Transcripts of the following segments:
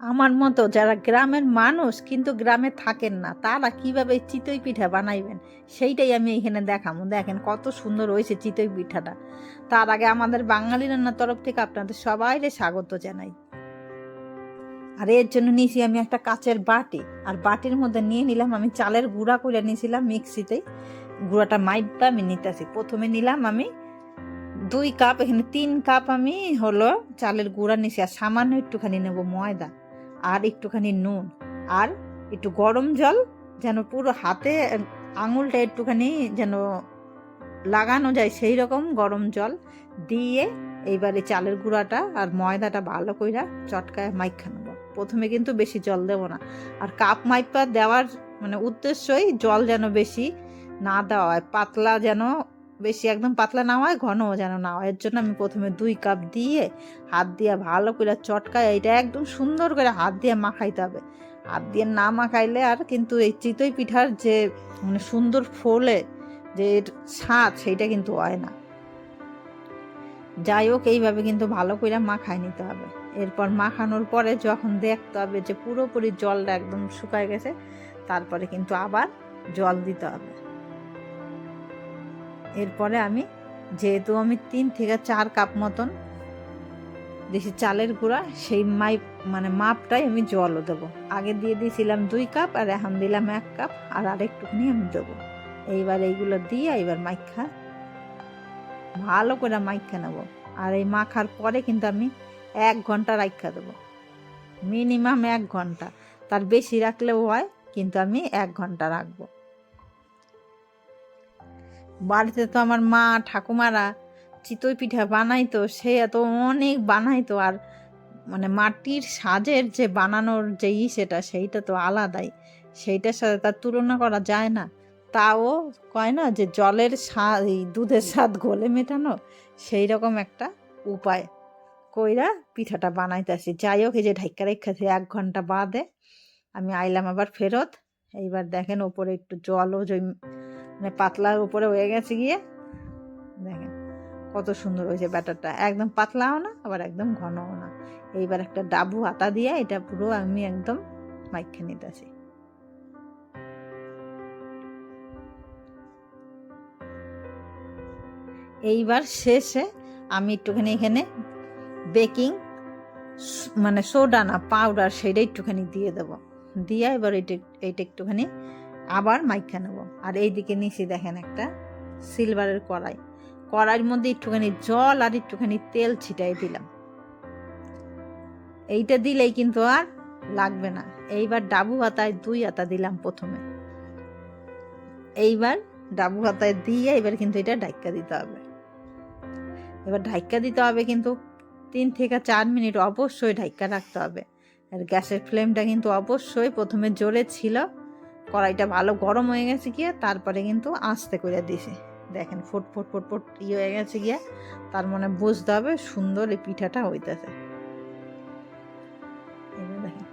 আমার মতো যারা গ্রামের মানুষ কিন্তু গ্রামে থাকেন না, তারা কীভাবে চিতই পিঠা বানাইবেন? সেইটাই আমি এখানে দেখাবো। দেখেন কত সুন্দর হয়েছে চিতই পিঠাটা। তার আগে আমাদের বাঙালি রান্নার তরফ থেকে আপনাদের সবাইকে স্বাগত জানাই। আর এর জন্য নিয়েছি আমি একটা কাচের বাটি। আর বাটির মধ্যে নিয়ে নিলাম আমি চালের গুঁড়া করে নিয়েছিলাম মিক্সিতে। গুঁড়াটা মাইপটা আমি নিতেছি। প্রথমে নিলাম আমি দুই কাপ, এখানে তিন কাপ আমি হলো চালের গুঁড়া নিছি। আর সামান্য একটুখানি নেব ময়দা। আর একটুখানি নুন আর একটু গরম জল, যেন পুরো হাতে আঙুলটা একটুখানি যেন লাগানো যায় সেই রকম গরম জল দিয়ে এইবারে চালের গুঁড়াটা আর ময়দাটা ভালো কইরা চটকায় মাইখা নেব। প্রথমে কিন্তু বেশি জল দেব না। আর কাপ মাইপা দেওয়ার মানে উদ্দেশ্যই জল যেন বেশি না দেওয়া হয়, পাতলা যেন বেশি একদম পাতলা না হয়, ঘনও যেন না হয়। এর জন্য আমি প্রথমে দুই কাপ দিয়ে হাত দিয়ে ভালো করে চটকায় এটা একদম সুন্দর করে হাত দিয়ে মাখাইতে হবে। হাত দিয়ে না মাখাইলে আর কিন্তু এই চিতই পিঠার যে মানে সুন্দর ফোলে যে স্বাদ, সেইটা কিন্তু হয় না। যাই হোক, এইভাবে কিন্তু ভালো করে মাখাই নিতে হবে। এরপর মাখানোর পরে যখন দেখতে হবে যে পুরোপুরি জলটা একদম শুকায় গেছে, তারপরে কিন্তু আবার জল দিতে হবে। এরপরে আমি যেহেতু আমি তিন থেকে চার কাপ মতন দেশি চালের গুঁড়া, সেই মাইপ মানে মাপটাই আমি জলও দেবো। আগে দিয়ে দিয়েছিলাম দুই কাপ আর এখন দিলাম এক কাপ, আর আরেকটুখানি আমি দেবো। এইবার এইগুলো দিয়ে এইবার মাইখা, ভালো করে মাইখা নেব। আর এই মাখার পরে কিন্তু আমি এক ঘণ্টা রাখা দেবো। মিনিমাম এক ঘণ্টা। তার বেশি রাখলেও হয়, কিন্তু আমি এক ঘণ্টা রাখব। বাড়িতে তো আমার মা, ঠাকুমারা চিতই পিঠা বানাইতো, সে এত অনেক বানাইতো আর মানে মাটির সাজের যে বানানোর যে ই সেটা, সেইটা তো আলাদাই। সেইটার সাথে তার তুলনা করা যায় না। তাও কয় না যে জলের স্বাদ দুধের স্বাদ গলে মেটানো সেই রকম একটা উপায় কইরা পিঠাটা বানাইতেছি। যাই হোক, এই যে ঢাইকা রেখেছি এক ঘণ্টা বাদে আমি আইলাম আবার ফেরত। এইবার দেখেন ওপরে একটু জলও মানে পাতলার উপরে হয়ে গেছে গিয়ে, দেখেন কত সুন্দর হয়েছে ব্যাটারটা। একদম পাতলাও না, আবার একদম ঘনও না। এইবার একটা ডাবু আতা দিয়ে এটা পুরো আমি একদম মাইখে নিতেছি। এইবার শেষে আমি একটুখানি এখানে বেকিং মানে সোডা না, পাউডার সেটা একটুখানি দিয়ে দেবো। দিয়ে এবার এটা এইটা একটুখানি আবার মাইখা নেব। আর এইদিকে নিচে দেখেন একটা সিলভারের কড়াই। কড়াইয়ের মধ্যে একটুখানি জল আর একটুখানি তেল ছিটাই দিলাম। এইটা দিলেই কিন্তু আর লাগবে না। এইবার ডাবু হাতায় দুই হাতা দিলাম প্রথমে। এইবার ডাবু হাতায় দিয়ে এবার কিন্তু এটা ডাইক্কা দিতে হবে। এবার ঢাইক্কা দিতে হবে কিন্তু তিন থেকে চার মিনিট অবশ্যই ঢাইক্কা রাখতে হবে। আর গ্যাসের ফ্লেমটা কিন্তু অবশ্যই প্রথমে জোরে ছিল। কড়াইটা ভালো গরম হয়ে গেছে গিয়ে, তারপরে কিন্তু আস্তে করে দিছে। দেখেন, ফুট ফুট ফুট ফুট ই হয়ে গেছে গিয়ে, তার মানে বুঝতে হবে সুন্দর এই পিঠাটা হইতেছে।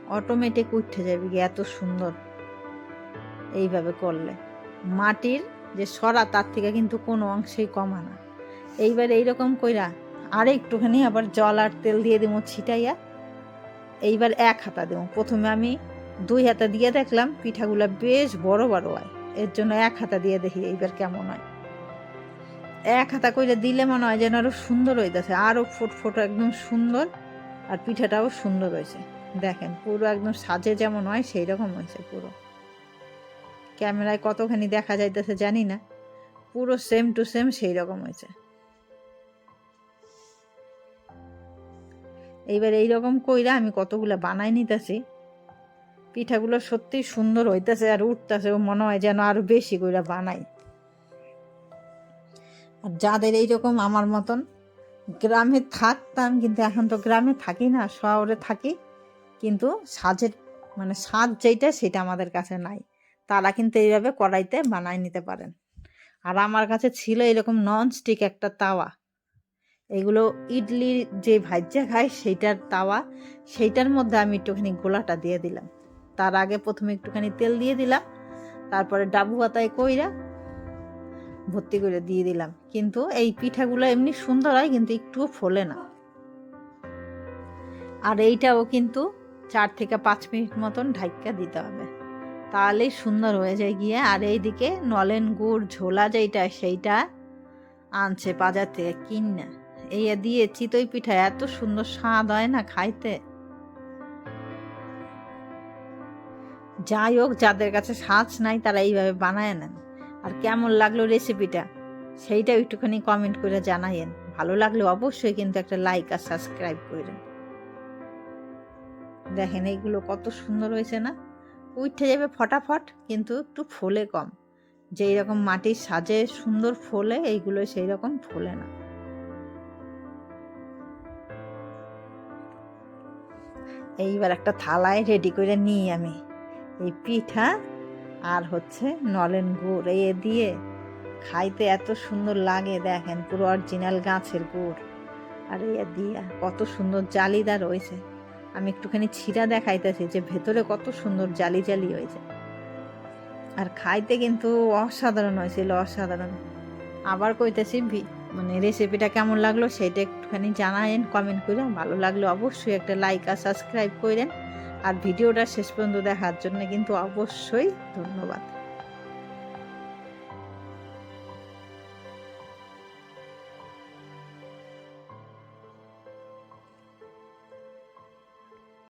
অটোমেটিক উঠে যাবে গিয়ে এত সুন্দর। এইভাবে করলে। মাটির যে সরা, তার থেকে কিন্তু কোনো অংশেই কমা না। এইবার এইরকম কইরা আর একটুখানি আবার জল আর তেল দিয়ে দেবো ছিটাইয়া। এইবার এক হাতা দেবো প্রথমে আমি দুই হাতা দিয়ে দেখলাম পিঠাগুলা বেশ বড় বড় হয়। এর জন্য এক হাতা দিয়ে দেখি এইবার কেমন হয়। এক হাতা কইরা দিলে মনে হয় যেন আরও সুন্দর হইতেছে আরও ফুট ফুট একদম সুন্দর, আর পিঠাটাও সুন্দর হয়েছে দেখেন, পুরো একদম সাজে যেমন হয় সেই রকম হয়েছে পুরো। ক্যামেরায় কতখানি দেখা যাইতেছে জানি না, পুরো সেম টু সেম সেই রকম হয়েছে এইবার এইরকম কইরা আমি কতগুলো বানাই নিতেছি পিঠাগুলো সত্যি সুন্দর হইতেছে আর উঠতেছে মনে হয় যেন আরও বেশি করে বানাই আর যাদের এইরকম আমার মতন, গ্রামে থাকতাম, কিন্তু এখন তো গ্রামে থাকি না, শহরে থাকি, কিন্তু সাজের মানে স্বাদ যেটা সেটা আমাদের কাছে নাই। তারা কিন্তু এইভাবে কড়াইতে বানাই নিতে পারেন। আর আমার কাছে ছিল এরকম নন স্টিক একটা তাওয়া। এগুলো ইডলি যে ভাজ্যা খায়, সেইটার তাওয়া, সেইটার মধ্যে আমি একটুখানি গোলাটা দিয়ে দিলাম। তার আগে প্রথমে একটুখানি তেল দিয়ে দিলাম, তারপরে ডাবু পাতায় কইরা ভর্তি করে দিয়ে দিলাম। কিন্তু এই পিঠাগুলো এমনি সুন্দর হয়, কিন্তু একটুও ফোলে না। আর এইটাও কিন্তু চার থেকে পাঁচ মিনিট মতন ঢাইকা দিতে হবে। তাহলেই সুন্দর হয়ে যায় গিয়ে। আর এইদিকে নলেন গুড়, ঝোলা যেইটা, সেইটা আনছে বাজার থেকে কিনা। এই দিয়ে চিতই পিঠা এত সুন্দর স্বাদ হয় না খাইতে। যাই হোক, যাদের কাছে সাজ নাই, তারা এইভাবে বানায় নেন। আর কেমন লাগল রেসিপিটা সেইটাও একটুখানি কমেন্ট করে জানাইয়েন। ভালো লাগলে অবশ্যই কিন্তু একটা লাইক আর সাবস্ক্রাইব করেন। দেখেন, এইগুলো কত সুন্দর হয়েছে না? উঠে যাবে ফটাফট, কিন্তু একটু ফোলে কম। যেই রকম মাটির সাজে সুন্দর ফোলে, এইগুলো সেই রকম ফোলে না। এইবার একটা থালায় রেডি করে নিই আমি। এই পিঠা আর হচ্ছে নলেন গুড়, এ দিয়ে খাইতে এত সুন্দর লাগে, দেখেন পুরো অরিজিনাল গাছের গুড়। আর এ দিয়ে, কত সুন্দর জালিদার রয়েছে আমি একটুখানি ছিঁড়া দেখাইতেছি যে ভেতরে কত সুন্দর জালি জালি হয়েছে। আর খাইতে কিন্তু অসাধারণ হয়েছিল, অসাধারণ। আবার কইতেছি মানে রেসিপিটা কেমন লাগল সেটা একটুখানি জানায়েন কমেন্ট করে ভালো লাগলে অবশ্যই একটা লাইক আর সাবস্ক্রাইব করেন আর ভিডিওটা শেষ পর্যন্ত দেখার জন্য কিন্তু অবশ্যই ধন্যবাদ।